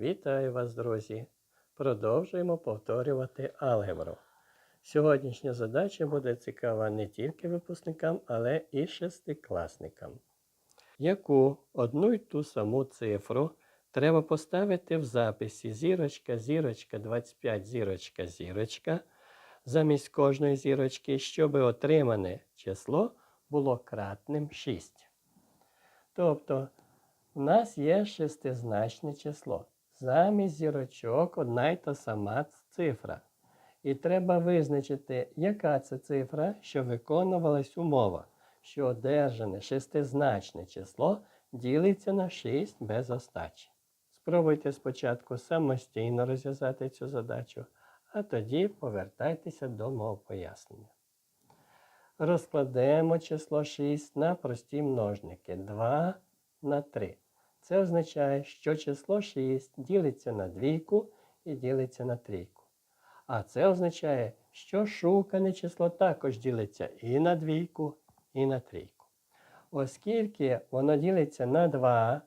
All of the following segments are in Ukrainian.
Вітаю вас, друзі! Продовжуємо повторювати алгебру. Сьогоднішня задача буде цікава не тільки випускникам, але і шестикласникам. Яку одну й ту саму цифру треба поставити в записі зірочка, зірочка, 25, зірочка, зірочка замість кожної зірочки, щоб отримане число було кратним 6. Тобто, у нас є шестизначне число. Замість зірочок одна й та сама цифра. І треба визначити, яка це цифра, що виконувалась умова, що одержане шестизначне число ділиться на 6 без остачі. Спробуйте спочатку самостійно розв'язати цю задачу, а тоді повертайтеся до мого пояснення. Розкладемо число 6 на прості множники 2 на 3. Це означає, що число 6 ділиться на двійку і ділиться на трійку. А це означає, що шукане число також ділиться і на двійку, і на трійку. Оскільки воно ділиться на 2,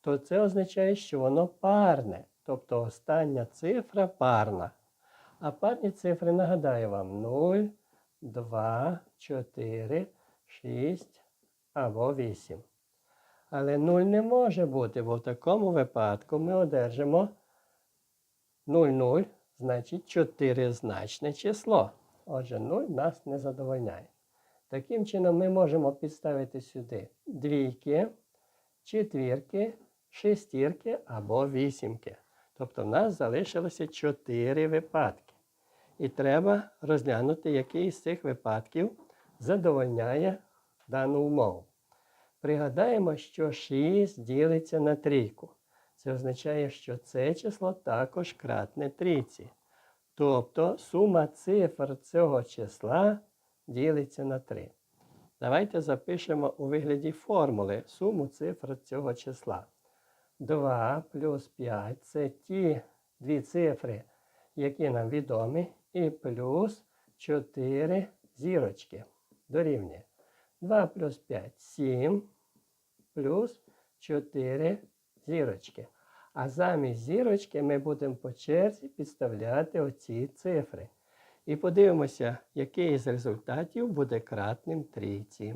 то це означає, що воно парне, тобто остання цифра парна. А парні цифри нагадаю вам 0, 2, 4, 6 або 8. Але 0 не може бути, бо в такому випадку ми одержимо 0, 0, значить чотиризначне число. Отже, 0 нас не задовольняє. Таким чином, ми можемо підставити сюди двійки, четвірки, шестірки або вісімки. Тобто в нас залишилося 4 випадки. І треба розглянути, який з цих випадків задовольняє дану умову. Пригадаємо, що 6 ділиться на трійку. Це означає, що це число також кратне трійці. Тобто сума цифр цього числа ділиться на 3. Давайте запишемо у вигляді формули суму цифр цього числа. 2 плюс 5 це ті дві цифри, які нам відомі, і плюс 4 зірочки дорівнює. 2 плюс 5 7 плюс 4 зірочки. А замість зірочки ми будемо по черзі підставляти оці цифри. І подивимося, який з результатів буде кратним трійці.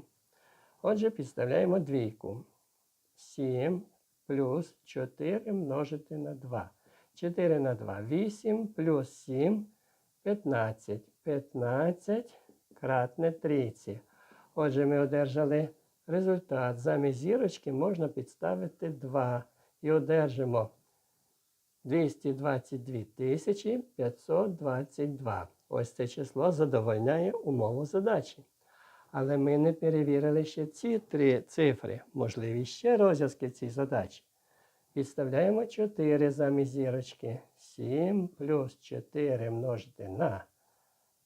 Отже, підставляємо двійку. 7 плюс 4 множити на 2. 4 на 2 8 плюс 7 15. 15 кратне трійці. Отже, ми одержали результат. Замість зірочки можна підставити 2 і одержимо 222 522. Ось це число задовольняє умову задачі. Але ми не перевірили ще ці три цифри, можливі ще розв'язки цій задачі. Підставляємо 4 замість зірочки. 7 плюс 4 множити на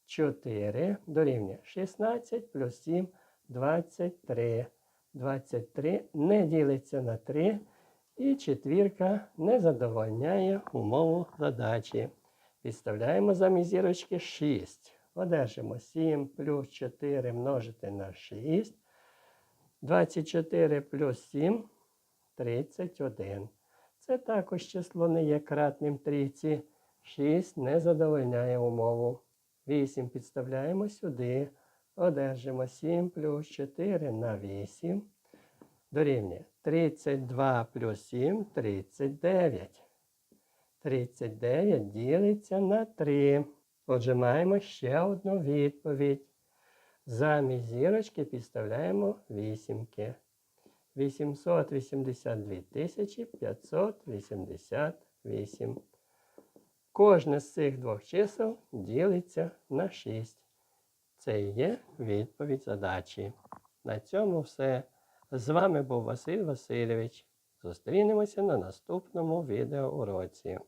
4 дорівнює 16 плюс 7 23. 23 не ділиться на 3. І четвірка не задовольняє умову задачі. Підставляємо замість зірочки 6. Одержимо 7 плюс 4 множити на 6. 24 плюс 7 31. Це також число не є кратним трійці. 6 не задовольняє умову. 8 підставляємо сюди. Одержимо 7 плюс 4 на 8. Дорівнює 32 плюс 7 39. 39 ділиться на 3. Отже, маємо ще одну відповідь. Замість зірочки підставляємо вісімки. 882 588. Кожне з цих двох чисел ділиться на 6. Це і є відповідь задачі. На цьому все. З вами був Василь Васильович. Зустрінемося на наступному відеоуроці.